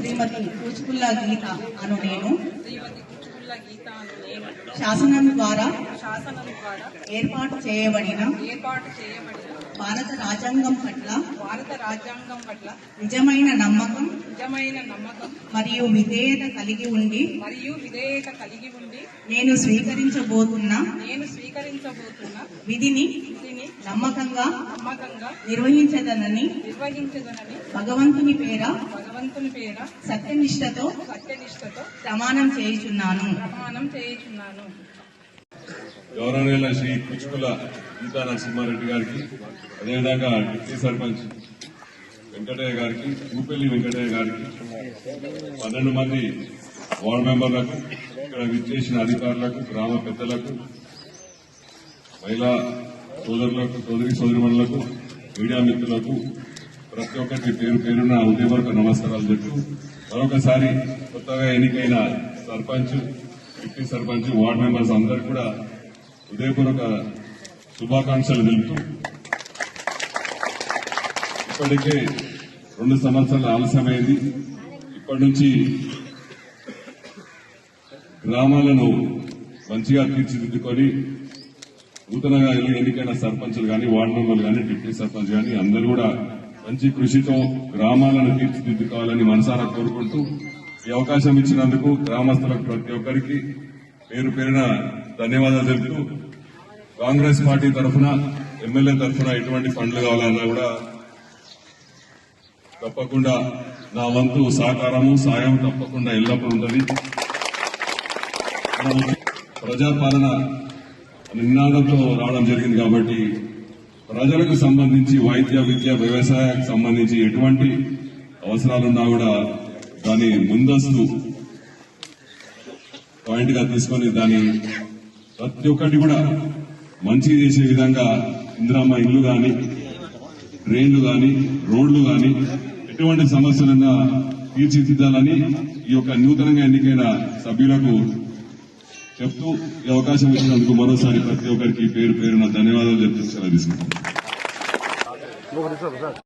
శ్రీమతి కూచుకుల్ల గీత అను నేను. శాసనం ద్వారా శాసనం ద్వారా ఏర్పాటు చేయబడిన ఏర్పాటు చేయబడిన భారత రాజ్యాంగం పట్ల భారత రాజ్యాంగం పట్ల నిజమైన నమ్మకం నిజమైన నమ్మకం మరియు విధేయత కలిగి ఉండి మరియు విధేయత కలిగి ఉండి నేను స్వీకరించబోతున్న నేను స్వీకరించబోతున్న విధిని విధిని నమ్మకంగా నమ్మకంగా నిర్వహించదనని నిర్వహించదనని భగవంతుని పేర భగవంతుని పేర సత్యనిష్టతో సత్యనిష్టతో ప్రమాణం చేయుచున్నాను. ప్రమాణం గౌరవనీయుల శ్రీ పుచ్చుకుల గీతా నరసింహారెడ్డి గారికి అదేవిధంగా డిప్యూటీ సర్పంచ్ వెంకటయ్య గారికి ఊపెల్లి వెంకటయ్య గారికి పన్నెండు మంది వార్డు మెంబర్లకు ఇక్కడ విచ్చేసిన అధికారులకు గ్రామ పెద్దలకు మహిళా సోదరులకు సోదరి సోదరిమణులకు మీడియా మిత్రులకు ప్రతి ఒక్కరికి పేరు పేరున ఉదయపూర్వక నమస్కారాలు చెప్తూ మరొకసారి కొత్తగా ఎన్నికైన sarpanch deputy sarpanch ward members అందరికీ కూడా హృదయపూర్వక శుభాకాంక్షలు తెలుపుతూ ఇప్పటికే రెండు సంవత్సరాల ఆలస్యమైంది. ఇప్పటి నుంచి గ్రామాలను మంచిగా తీర్చిదిద్దుకొని నూతనంగా ఎన్నికైన సర్పంచులు కానీ వార్డు మెంబర్లు కానీ డిప్యూటీ సర్పంచ్ కానీ అందరూ కూడా మంచి కృషితో గ్రామాలను తీర్చిదిద్దుకోవాలని మనసారా కోరుకుంటూ ఈ అవకాశం ఇచ్చినందుకు గ్రామస్తులకు ప్రతి ఒక్కరికి పేరు పేరున ధన్యవాదాలు తెలుపుతూ కాంగ్రెస్ పార్టీ తరఫున ఎమ్మెల్యే తరఫున ఎటువంటి ఫండ్లు కావాలన్నా కూడా తప్పకుండా నా వంతు సహకారము సాయం తప్పకుండా ఎల్లప్పుడూ ఉంటుంది. ప్రజాపాలన నినాదంతో రావడం జరిగింది కాబట్టి ప్రజలకు సంబంధించి వైద్య విద్య వ్యవసాయానికి సంబంధించి ఎటువంటి అవసరాలున్నా కూడా దాని ముందస్తు పాయింట్గా తీసుకొని దాని ప్రతి ఒక్కటి కూడా మంచి చేసే విధంగా ఇందిరామ్మ ఇల్లు గాని ట్రైన్లు గాని రోడ్లు గాని ఎటువంటి సమస్యలన్నా తీర్చిదిద్దాలని ఈ యొక్క నూతనంగా ఎన్నికైన సభ్యులకు చెప్తూ ఈ అవకాశం ఇచ్చినందుకు మరోసారి ప్రతి ఒక్కరికి పేరు పేరున ధన్యవాదాలు చెప్తూ సెలవు తీసుకుంటాను